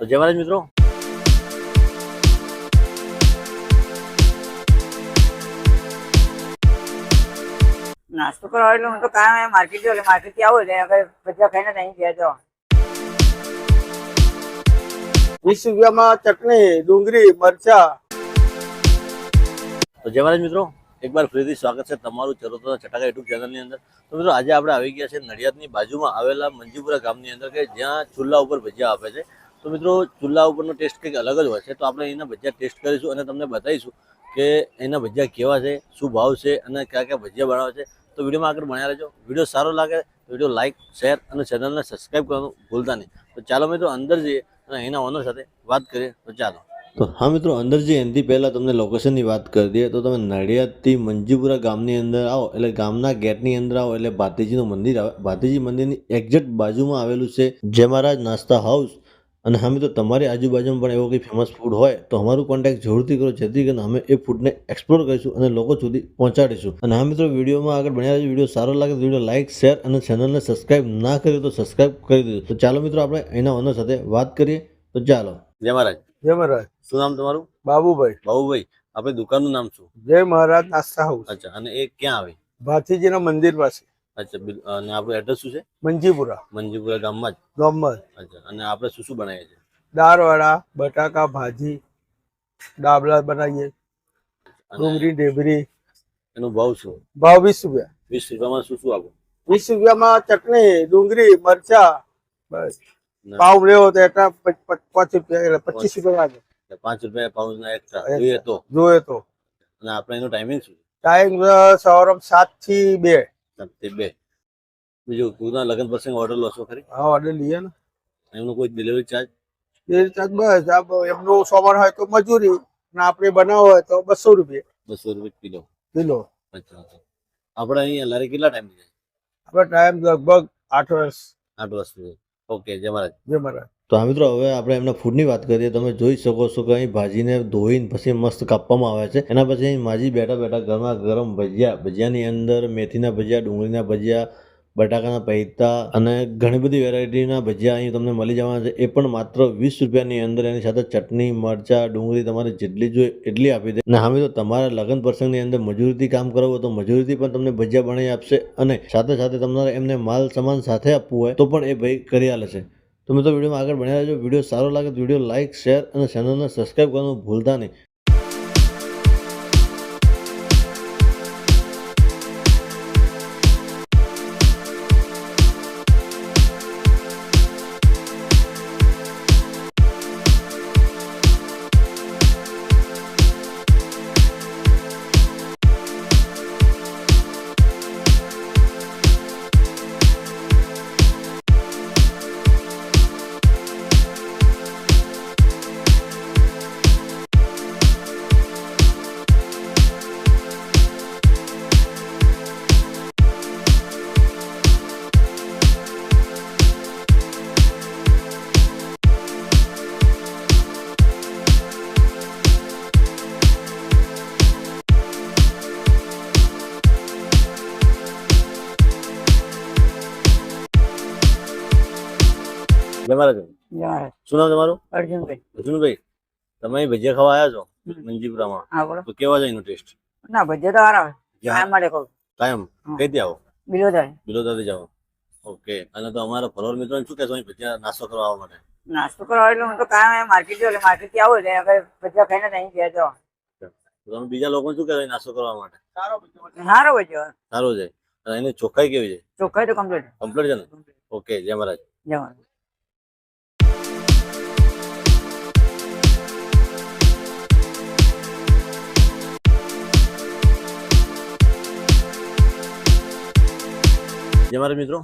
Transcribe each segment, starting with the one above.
તો જય મહારાજ મિત્રો. નાસ્તો કરવા એટલે હું તો કામ માર્કેટ જો માર્કેટથી આવું એટલે આગળ ભજીયા ખાઈને ત્યાં ગયા જો વીસ રૂપિયામાં ચટણી ડુંગળી મરચા. તો જય મહારાજ મિત્રો એકવાર ફરીથી સ્વાગત છે તમારું ચરોતરના ચટાકા યુટ્યુબ ચેનલની અંદર. તો મિત્રો આજે આપણે આવી ગયા છે નડિયાદની બાજુમાં આવેલા મંજીપુરા ગામની અંદર કે જ્યાં ચૂલા ઉપર ભજીયા આપે છે. તો મિત્રો, ચૂલા ઉપરનો ટેસ્ટ કંઈક અલગ જ હોય છે, તો આપણે એના ભજીયા ટેસ્ટ કરીશું અને તમને બતાવીશું કે એના ભજીયા કેવા છે, શું ભાવ છે અને કયા કયા ભજીયા બનાવે છે. તો વિડીયોમાં આગળ ભણ્યા રહેજો. વીડિયો સારો લાગે તો વીડિયો લાઇક શેર અને ચેનલને સબસ્ક્રાઈબ કરવાનું ભૂલતા નહીં. તો ચાલો મિત્રો, અંદર જઈએ અને એના ઓનર સાથે વાત કરીએ. તો ચાલો. તો હા મિત્રો, અંદર જે એનાથી પહેલાં તમને લોકેશનની વાત કરી દઈએ. તો તમે નડિયાદથી મંજીપુરા ગામની અંદર આવો. એટલે ગામના ગેટની અંદર આવો. એટલે ભાતીજીનું મંદિર આવે. ભાતીજી મંદિરની એક્ઝેક્ટ બાજુમાં આવેલું છે જય મહારાજ નાસ્તા હાઉસ અને હા મિત્રો તમારી આજુબાજુમાં પણ એવો કંઈ ફેમસ ફૂડ હોય તો અમારું કોન્ટેક્ટ જરૂરથી કરો. જેથી કરીને અમે એ ફૂડને એક્સપ્લોર કરીશું અને લોકો સુધી પહોંચાડીશું. અને હા મિત્રો વિડીયોમાં આગળ બન્યા રહેજો. વીડિયો સારો લાગે તો વીડિયો લાઇક શેર અને ચેનલને સબસ્ક્રાઇબ ના કર્યું તો સબસ્ક્રાઇબ કરી દેજો. તો ચાલો મિત્રો આપણે એના ઓનર સાથે વાત કરીએ. તો ચાલો. જય મહારાજ. જય મહારાજ. શું નામ તમારું? બાબુભાઈ. બાબુભાઈ આપણે દુકાનનું નામ શું? જય મહારાજ નાસ્તા હાઉસ. અચ્છા અને એ ક્યાં આવે? ભાથીજીના મંદિર પાસે. અચ્છા બિલ- અને આપણું એડ્રેસ શું છે? મંજીપુરા. મંજીપુરા ગામમાં જ? ગામમાં અચ્છા અને આપણે શું શું બનાવીએ છીએ? દાળવાળા બટાકા ભાજી ડાબલા બનાવીએ. ડુંગળી ઢેબરી. એનો ભાવ શું? ભાવ વીસ રૂપિયા. વીસ રૂપિયામાં શું શું આપો? વીસ રૂપિયામાં ચટણી ડુંગળી મરચા બસ. અને પાવ લેવો તો એટલા પ- પ- પાંચ રૂપિયા એટલે પચીસ રૂપિયા લાગે. પાંચ રૂપિયા પાઉન્ડના એક્સ્ટ્રા Extra. જોઈએ તો. જોઈએ તો. અને આપણે એનો ટાઈમિંગ શું ટાઈમ સવારે સાતથી બે. છે તે બે. બીજું કોઈના લગ્ન પ્રસંગ ઓર્ડર લો છો ખરી? હા ઓર્ડર લઈએ ને. એમનો કોઈ ડિલિવરી ચાર્જ ડિલિવરી ચાર્જ બસ એમનો સોમવાર હોય તો મજૂરી. અને આપણે બનાવો હોય તો બસો રૂપિયા. બસો રૂપિયા કિલો. કિલો. અચ્છા આપણે અહીંયા લારી કેટલા ટાઈમ જાય? આપણે ટાઈમ લગભગ આઠ વર્ષ. આઠ વર્ષ ઓકે જય મહારાજ. જય મારા તો આ મિત્રો, હવે આપણે એમના ફૂડની વાત કરીએ. તમે જોઈ શકો છો કે અહીં ભાજીને ધોઈને પછી મસ્ત કાપવામાં આવે છે. એના પછી અહીં માજી બેઠા બેઠા ગરમા ગરમ ભજીયા, ભજીયાની અંદર મેથીના ભજીયા, ડુંગળીના ભજીયા, બટાકાના પૈતા અને ઘણી બધી વેરાયટીના ભજીયા અહીં તમને મળી જવાના છે. એ પણ માત્ર વીસ રૂપિયાની અંદર. એની સાથે ચટણી, મરચા, ડુંગળી તમારે જેટલી જોઈએ એટલી આપી દે. અને હા મિત્રો, તમારા લગ્ન પ્રસંગની અંદર મજૂરીથી કામ કરવું તો મજૂરીથી પણ તમને ભજીયા બનાવી આપશે અને સાથે સાથે તમારે એમને માલ સામાન સાથે આપવું હોય તો પણ એ ભાઈ કરી આલે છે. તો મિત્રો, વિડીયોમાં આગળ ભણ્યા રહેજો. વીડિયો સારો લાગે તો વીડિયો લાઇક શેર અને ચેનલને સબસ્ક્રાઈબ કરવાનું ભૂલતા નહીં. જય મહારાજ શું નામ તમારું? અર્જુનભાઈ. અર્જુનભાઈ તમે ભજીયા ખાવા આવ્યા છો મંજીપુરામાં? તો કેવા છે એનો ટેસ્ટ ના ભજીયા તો સારા કાયમ માટે કહું. કાયમ? હા. કઈથી આવો? બિલોદારી બિલોદાથી જાઓ ઓકે. અને તો અમારા ફરોર મિત્રો શું કહેશો ભજીયા નાસ્તો કરવા આવવા માટે? નાસ્તો કરવા એટલે હું તો માર્કેટ જો માર્કેટથી આવું એટલે ભજીયા ખાઈને ત્યાં ગયા જો તમે બીજા લોકો શું કેવાય નાસ્તો કરવા માટે? સારો ભજીયો સારું છે. અને એની ચોખ્ખાઈ કેવી છે? ચોખ્ખાઈ તો કમ્પ્લીટ કમ્પ્લીટ છે ને? ઓકે જય મહારાજ જય મહારાજ જે મિત્રો.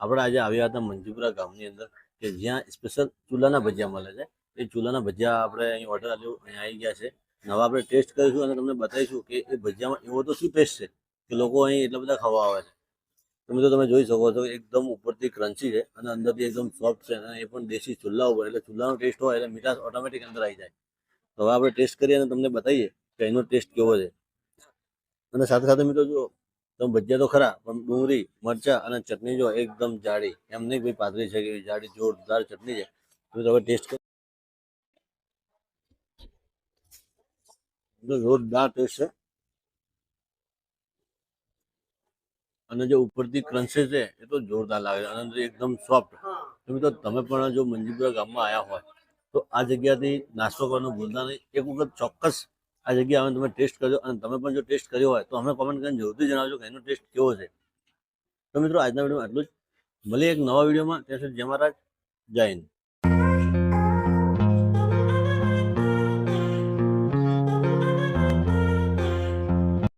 આપણે આજે આવ્યા હતા મંજીપુરા ગામની અંદર કે જ્યાં સ્પેશિયલ ચૂલાના ભજીયા મળે છે. એ ચૂલાના ભજીયા આપણે અહીં ઓર્ડર આપ્યો, અહીંયા આવી ગયા છે. નવા આપણે ટેસ્ટ કરીશું અને તમને બતાવીશું કે એ ભજીયામાં એવો તો શું ટેસ્ટ છે કે લોકો અહીં એટલા બધા ખાવા આવે છે. તમે તો તમે જોઈ શકો છો, એકદમ ઉપરથી ક્રન્ચી છે અને અંદરથી એકદમ સોફ્ટ છે અને એ પણ દેશી ચૂલા ઉપર, એટલે ચૂલાનો ટેસ્ટ હોય એટલે મીઠાશ ઓટોમેટિક અંદર આવી જાય. તો હવે આપણે ટેસ્ટ કરીએ અને તમને બતાવીએ કે એનો ટેસ્ટ કેવો છે. અને સાથે સાથે મિત્રો જો તમે ભજીયા તો ખરા, પણ ડુંગળી, મરચા અને ચટણી જો એકદમ જાડી, એમ નહીં ભાઈ પાતળી છે કે જાડી, જોરદાર ચટણી છે. તમે તમે ટેસ્ટ કરો. જોરદાર ટેસ્ટ છે. અને જે ઉપરથી ક્રન્ચે છે, એ તો જોરદાર લાગે છે અને એકદમ સોફ્ટ. તો, તમે પણ જો મંજીપુરા ગામમાં આવ્યા હોય, તો આ જગ્યાથી નાસ્તો કરવાનું ભૂલતા નહીં. એક વખત ચોક્કસ આ જગ્યા અમે તમે ટેસ્ટ કરજો અને તમે પણ જો ટેસ્ટ કર્યો હોય તો અમે કોમેન્ટ કરીને જરૂરથી જણાવજો કે એનો ટેસ્ટ કેવો છે. તો મિત્રો આજના વિડીયોમાં આટલું જ. મળીએ એક નવા વિડીયોમાં. ત્યાં સુધી જય મહારાજ. જય હિન્દ.